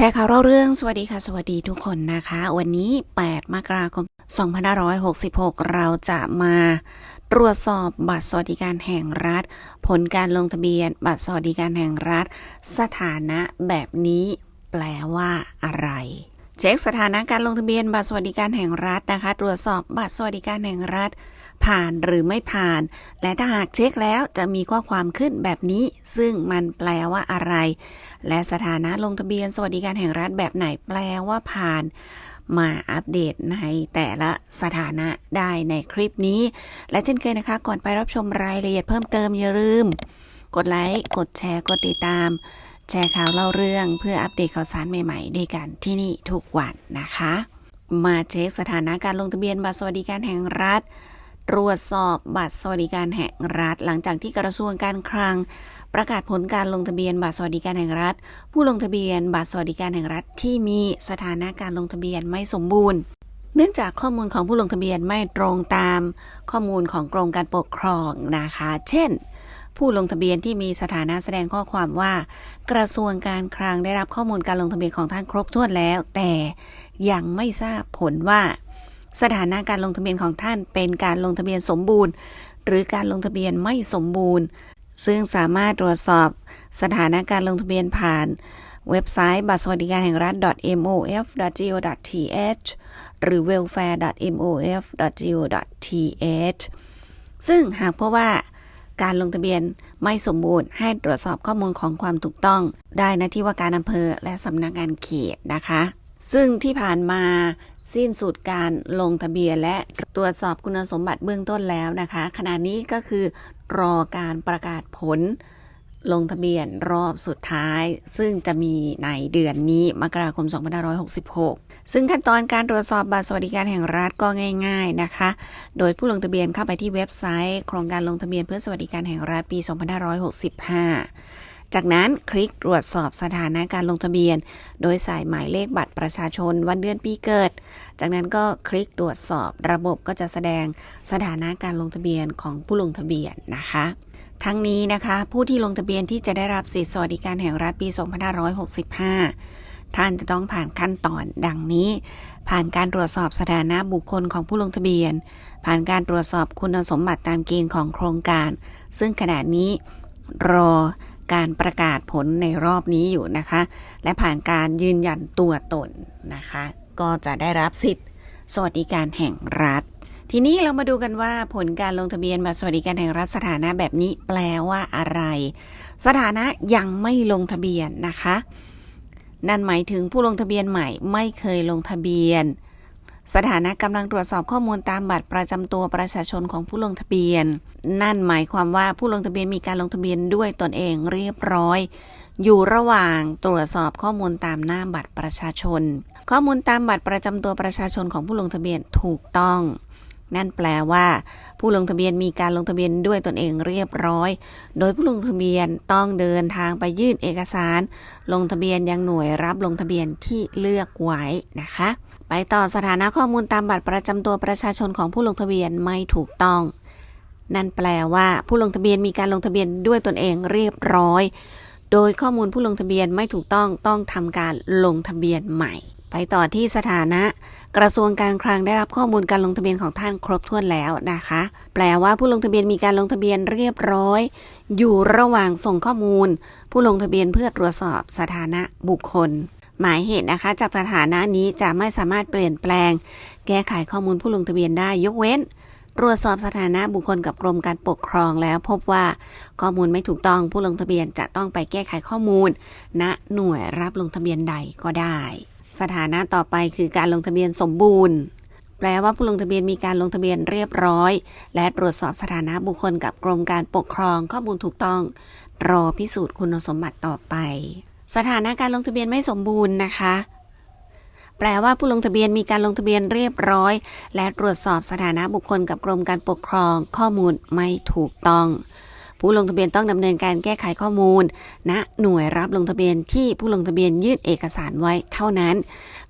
แชร์ข่าวเล่าเรื่องสวัสดีค่ะ สวัสดีทุกคนนะคะ วันนี้ 8 มกราคม 2566 เราจะมาตรวจสอบบัตรสวัสดิการแห่งรัฐ ผลการลงทะเบียน บัตรสวัสดิการแห่งรัฐ สถานะแบบนี้แปลว่าอะไร เช็คสถานะการลงทะเบียนบัตรสวัสดิการแห่งรัฐนะคะ ตรวจสอบบัตรสวัสดิการแห่งรัฐ ผ่านหรือไม่ผ่าน และถ้าหากเช็คแล้วจะมีข้อความขึ้นแบบนี้ ซึ่งมันแปลว่าอะไร และสถานะลงทะเบียนสวัสดิการแห่งรัฐแบบไหนแปลว่าผ่านมาอัปเดตในแต่ละสถานะได้ในคลิปนี้ และเช่นเคยนะคะ ก่อนไปรับชมรายละเอียดเพิ่มเติมอย่าลืม กดไลค์ กดแชร์ กดติดตาม แชร์ข่าวเล่าเรื่องเพื่ออัปเดตข่าวสารใหม่ๆด้วยกันที่นี่ทุกวันนะคะ มาเช็คสถานะการลงทะเบียนบัตรสวัสดิการแห่งรัฐ ตรวจสอบบัตรสวัสดิการแห่งรัฐ หลังจากที่กระทรวงการคลัง ประกาศผลการลงทะเบียนบัตรสวัสดิการแห่งรัฐ ผู้ลงทะเบียนบัตรสวัสดิการแห่งรัฐที่มีสถานะการลงทะเบียนไม่สมบูรณ์เนื่องจากข้อมูลของผู้ลงทะเบียนไม่ตรงตามข้อมูลของกรมการปกครองนะคะ เช่น ผู้ลงทะเบียนที่มีสถานะแสดงข้อความว่า กระทรวงการคลังได้รับข้อมูลการลงทะเบียนของท่านครบถ้วนแล้ว แต่ยังไม่ทราบผลว่า สถานะการลงทะเบียนของท่านเป็นการลงทะเบียนสมบูรณ์ หรือการลงทะเบียนไม่สมบูรณ์ ซึ่งสามารถตรวจสอบสถานะการลงทะเบียนผ่าน เว็บไซต์บัตรสวัสดิการแห่งรัฐ mof.go.th หรือ welfare.mof.go.th ซึ่งหากพบว่าการลงทะเบียนไม่สมบูรณ์ให้ตรวจสอบข้อมูลของความถูกต้อง ได้นะที่ว่าการอำเภอและสำนักงานเขตนะคะ ซึ่งที่ผ่านมา สิ้นสุดการลงทะเบียนและตรวจสอบคุณสมบัติเบื้องต้นแล้วนะคะ ขณะนี้ก็คือรอการประกาศผลลงทะเบียนรอบสุดท้าย ซึ่งจะมีในเดือนนี้มกราคม 2566 ซึ่งขั้นตอนการตรวจสอบบัตรสวัสดิการแห่งรัฐก็ง่าย ๆนะคะ โดยผู้ลงทะเบียนเข้าไปที่เว็บไซต์ โครงการลงทะเบียนเพื่อสวัสดิการแห่งรัฐปี 2565 จากนั้นคลิกตรวจสอบสถานะการลงทะเบียน โดยใส่หมายเลขบัตรประชาชนวันเดือนปีเกิด จากนั้นก็คลิกตรวจสอบระบบก็จะแสดงสถานะการลงทะเบียนของผู้ลงทะเบียนนะคะทั้งนี้นะคะ ผู้ที่ลงทะเบียนที่จะได้รับสิทธิสวัสดิการแห่งรัฐปี 2565 ท่านจะต้องผ่านขั้นตอนดังนี้ ผ่านการตรวจสอบสถานะบุคคลของผู้ลงทะเบียน ผ่านการตรวจสอบคุณสมบัติตามเกณฑ์ของโครงการ ซึ่งขณะนี้รอ การประกาศผลในรอบนี้อยู่นะคะ และผ่านการยืนยันตัวตนนะคะ ก็จะได้รับสิทธิสวัสดิการแห่งรัฐ ทีนี้เรามาดูกันว่าผลการลงทะเบียนบัตรสวัสดิการแห่งรัฐสถานะแบบนี้แปลว่าอะไร สถานะยังไม่ลงทะเบียนนะคะ นั่นหมายถึงผู้ลงทะเบียนใหม่ไม่เคยลงทะเบียน สถานะกำลังตรวจสอบข้อมูลตามบัตรประจำตัวประชาชนของผู้ลงทะเบียน นั่นหมายความว่าผู้ลงทะเบียนมีการลงทะเบียนด้วยตนเองเรียบร้อย อยู่ระหว่างตรวจสอบข้อมูลตามหน้าบัตรประชาชน ข้อมูลตามบัตรประจำตัวประชาชนของผู้ลงทะเบียนถูกต้อง นั่นแปลว่า ผู้ลงทะเบียนมีการลงทะเบียนด้วยตนเองเรียบร้อย โดยผู้ลงทะเบียนต้องเดินทางไปยื่นเอกสาร ลงทะเบียนยังหน่วยรับลงทะเบียนที่เลือกไว้นะคะ ไปต่อสถานะข้อมูลตามบัตรประจำตัวประชาชนของผู้ลงทะเบียนไม่ถูกต้อง นั่นแปลว่าผู้ลงทะเบียนมีการลงทะเบียนด้วยตนเองเรียบร้อย โดยข้อมูลผู้ลงทะเบียนไม่ถูกต้องต้องทำการลงทะเบียนใหม่ ไปต่อที่สถานะ กระทรวงการคลังได้รับข้อมูลการลงทะเบียนของท่านครบถ้วนแล้วนะคะ แปลว่าผู้ลงทะเบียนมีการลงทะเบียนเรียบร้อย อยู่ระหว่างส่งข้อมูล ผู้ลงทะเบียนเพื่อตรวจสอบสถานะบุคคล หมายเหตุนะคะ จากสถานะนี้จะไม่สามารถเปลี่ยนแปลง แก้ไขข้อมูลผู้ลงทะเบียนได้ยกเว้น ตรวจสอบสถานะบุคคลกับกรมการปกครองแล้วพบว่าข้อมูลไม่ถูกต้องผู้ลงทะเบียนจะต้องไปแก้ไขข้อมูล ณหน่วยรับลงทะเบียนใดก็ได้ สถานะต่อไปคือการลงทะเบียนสมบูรณ์แปลว่าผู้ลงทะเบียนมีการลงทะเบียนเรียบร้อย และตรวจสอบสถานะบุคคลกับกรมการปกครองข้อมูลถูกต้อง รอพิสูจน์คุณสมบัติต่อไป สถานะการลงทะเบียนไม่สมบูรณ์นะคะ แปลว่าผู้ลงทะเบียนมีการลงทะเบียนเรียบร้อย และตรวจสอบสถานะบุคคลกับกรมการปกครองข้อมูลไม่ถูกต้อง ผู้ลงทะเบียนต้องดำเนินการแก้ไขข้อมูลณหน่วยรับลงทะเบียนที่ผู้ลงทะเบียนยื่นเอกสารไว้เท่านั้น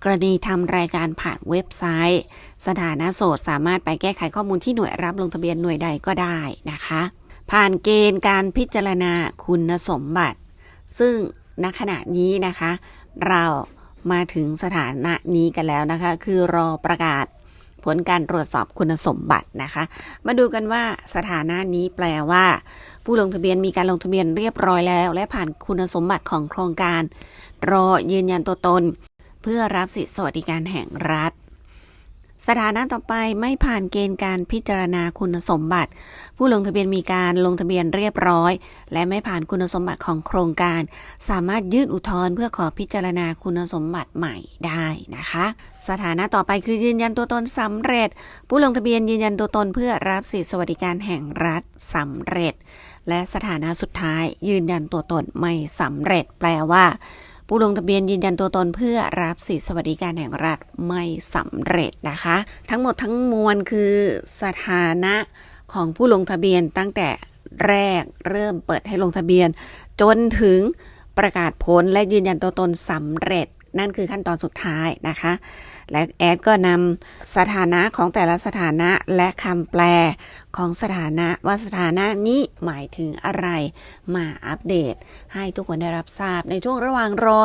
กรณีทำรายการผ่านเว็บไซต์ สถานะโสดสามารถไปแก้ไขข้อมูลที่หน่วยรับลงทะเบียนหน่วยใดก็ได้นะคะ ผ่านเกณฑ์การพิจารณาคุณสมบัติ ซึ่ง ณขณะนี้นะคะ เรามาถึงสถานะนี้กันแล้วนะคะ คือรอประกาศผลการตรวจสอบคุณสมบัตินะคะ มาดูกันว่าสถานะนี้แปลว่า ผู้ลงทะเบียนมีการลงทะเบียนเรียบร้อยแล้ว และผ่านคุณสมบัติของโครงการ รอยืนยันตัวตน เพื่อรับสิทธิสวัสดิการแห่งรัฐ สถานะต่อไปไม่ผ่านเกณฑ์การพิจารณาคุณสมบัติ ผู้ลงทะเบียนมีการลงทะเบียนเรียบร้อย และไม่ผ่านคุณสมบัติของโครงการ สามารถยื่นอุทธรณ์เพื่อขอพิจารณาคุณสมบัติใหม่ได้นะคะ สถานะต่อไปคือยืนยันตัวตนสำเร็จ ผู้ลงทะเบียนยืนยันตัวตนเพื่อรับสิทธิสวัสดิการแห่งรัฐสำเร็จ และสถานะสุดท้ายยืนยันตัวตนไม่สำเร็จ แปลว่า ผู้ลงทะเบียนยืนยันตัวตนเพื่อรับสิทธิสวัสดิการแห่งรัฐไม่สำเร็จนะคะ ทั้งหมดทั้งมวลคือสถานะของผู้ลงทะเบียนตั้งแต่แรกเริ่มเปิดให้ลงทะเบียน จนถึงประกาศผลและยืนยันตัวตนสำเร็จ นั่นคือขั้นตอนสุดท้ายนะคะ และแอดก็นำสถานะของแต่ละสถานะและคำแปลของสถานะว่าสถานะนี้หมายถึงอะไรมาอัปเดต ให้ทุกคนได้รับทราบ ในช่วงระหว่างรอ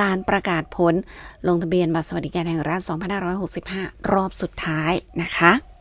การประกาศผลลงทะเบียนบัตรสวัสดิการแห่งรัฐ 2565 รอบสุดท้ายนะคะ